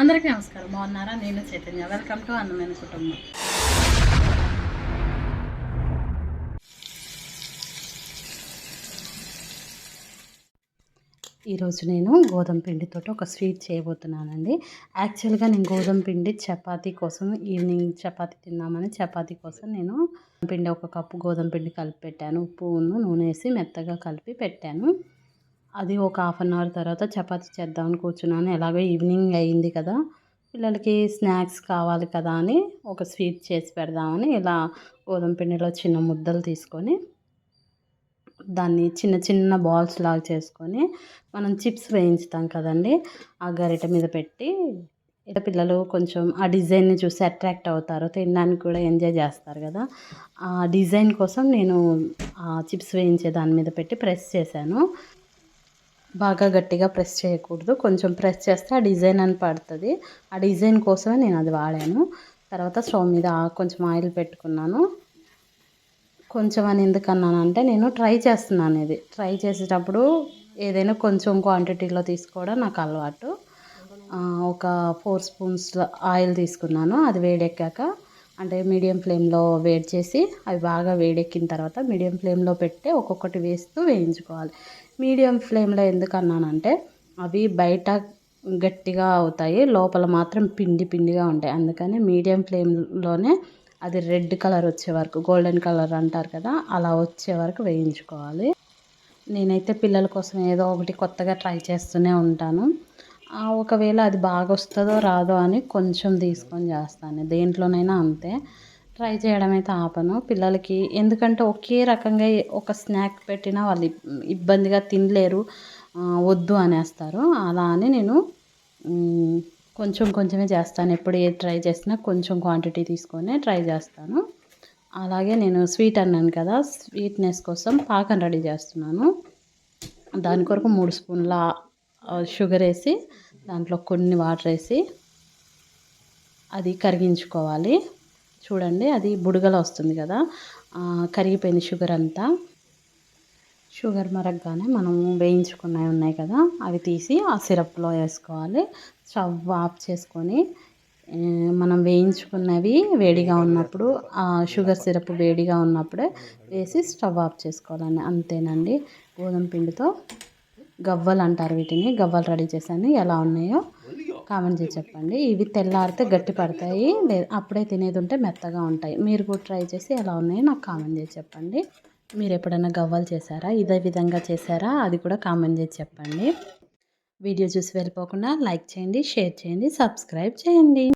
అందరికీ నమస్కారం. బాగున్నారా? నేను చైతన్య. వెల్కమ్ టు అన్నమైన కుటుంబం ఈరోజు నేను గోధుమ పిండితో ఒక స్వీట్ చేయబోతున్నానండి. యాక్చువల్గా నేను గోధుమ పిండి చపాతీ కోసం ఈవినింగ్ చపాతీ తిన్నామని చపాతీ కోసం నేను పిండి ఒక కప్పు గోధుమ పిండి కలిపి పెట్టాను. ఉప్పు నూనె వేసి మెత్తగా కలిపి పెట్టాను. అది ఒక హాఫ్ అన్ అవర్ తర్వాత చపాతీ చేద్దామని కూర్చున్నాను. ఎలాగో ఈవినింగ్ అయింది కదా పిల్లలకి స్నాక్స్ కావాలి కదా అని ఒక స్వీట్ చేసి పెడదామని ఇలా గోధుమ పిండిలో చిన్న ముద్దలు తీసుకొని దాన్ని చిన్న చిన్న బాల్స్ లాగా చేసుకొని మనం చిప్స్ వేయించుతాం కదండి ఆ గరిట మీద పెట్టి. ఇలా పిల్లలు కొంచెం ఆ డిజైన్ని చూసి అట్రాక్ట్ అవుతారు తినడానికి కూడా ఎంజాయ్ చేస్తారు కదా. ఆ డిజైన్ కోసం నేను ఆ చిప్స్ వేయించే దాని మీద పెట్టి ప్రెస్ చేశాను. బాగా గట్టిగా ప్రెస్ చేయకూడదు. కొంచెం ప్రెస్ చేస్తే ఆ డిజైన్ అని పడుతుంది. ఆ డిజైన్ కోసమే నేను అది వాడాను. తర్వాత స్టవ్ మీద కొంచెం ఆయిల్ పెట్టుకున్నాను. కొంచెం అని ఎందుకన్నానంటే నేను ట్రై చేస్తున్నాను ఇది. ట్రై చేసేటప్పుడు ఏదైనా కొంచెం క్వాంటిటీలో తీసుకోవడం నాకు అలవాటు. ఒక ఫోర్ స్పూన్స్ ఆయిల్ తీసుకున్నాను. అది వేడెక్కాక అంటే మీడియం ఫ్లేమ్లో వేడి చేసి అవి బాగా వేడెక్కిన తర్వాత మీడియం ఫ్లేమ్లో పెట్టి ఒక్కొక్కటి వేస్తూ వేయించుకోవాలి. మీడియం ఫ్లేమ్లో ఎందుకు అన్నానంటే అవి బయట గట్టిగా అవుతాయి లోపల మాత్రం పిండి పిండిగా ఉంటాయి. అందుకని మీడియం ఫ్లేమ్లోనే అది రెడ్ కలర్ వచ్చే వరకు గోల్డెన్ కలర్ అంటారు కదా అలా వచ్చే వరకు వేయించుకోవాలి. నేనైతే పిల్లల కోసం ఏదో ఒకటి కొత్తగా ట్రై చేస్తూనే ఉంటాను. ఒకవేళ అది బాగా వస్తుందో రాదో అని కొంచెం తీసుకొని చేస్తాను. దేంట్లోనైనా అంతే. ట్రై చేయడం అయితే ఆపను. పిల్లలకి ఎందుకంటే ఒకే రకంగా ఒక స్నాక్ పెట్టినా వాళ్ళు ఇబ్బందిగా తినలేరు. వద్దు అనేస్తారు. అలా అని నేను కొంచెం కొంచెమే చేస్తాను. ఎప్పుడు ఏది ట్రై చేసినా కొంచెం క్వాంటిటీ తీసుకొని ట్రై చేస్తాను. అలాగే నేను స్వీట్ అన్నాను కదా స్వీట్నెస్ కోసం పాకం రెడీ చేస్తున్నాను. దాని కొరకు మూడు స్పూన్ల షుగర్ వేసి దాంట్లో కొన్ని వాటర్ వేసి అది కరిగించుకోవాలి. చూడండి అది బుడగలు వస్తుంది కదా. కరిగిపోయిన షుగర్ అంతా. షుగర్ మరగగానే మనము వేయించుకున్నవి ఉన్నాయి కదా. అవి తీసి ఆ సిరప్లో వేసుకోవాలి. స్టవ్ ఆఫ్ చేసుకొని మనం వేయించుకున్నవి వేడిగా ఉన్నప్పుడు ఆ షుగర్ సిరప్ వేడిగా ఉన్నప్పుడే వేసి స్టవ్ ఆఫ్ చేసుకోవాలని అంతేనండి. గోధుమ పిండితో గవ్వలు అంటారు వీటిని. గవ్వలు రెడీ చేశాను. ఎలా ఉన్నాయో కామెంట్ చేసి చెప్పండి. ఇవి తెల్లారితే గట్టి పడతాయి. అప్పుడే తినేది ఉంటే మెత్తగా ఉంటాయి. మీరు కూడా ట్రై చేసి ఎలా ఉన్నాయో నాకు కామెంట్ చేసి చెప్పండి. మీరు ఎప్పుడైనా గవ్వలు చేశారా? ఇదే విధంగా చేశారా? అది కూడా కామెంట్ చేసి చెప్పండి. వీడియో చూసి వెళ్ళిపోకుండా లైక్ చేయండి షేర్ చేయండి సబ్స్క్రైబ్ చేయండి.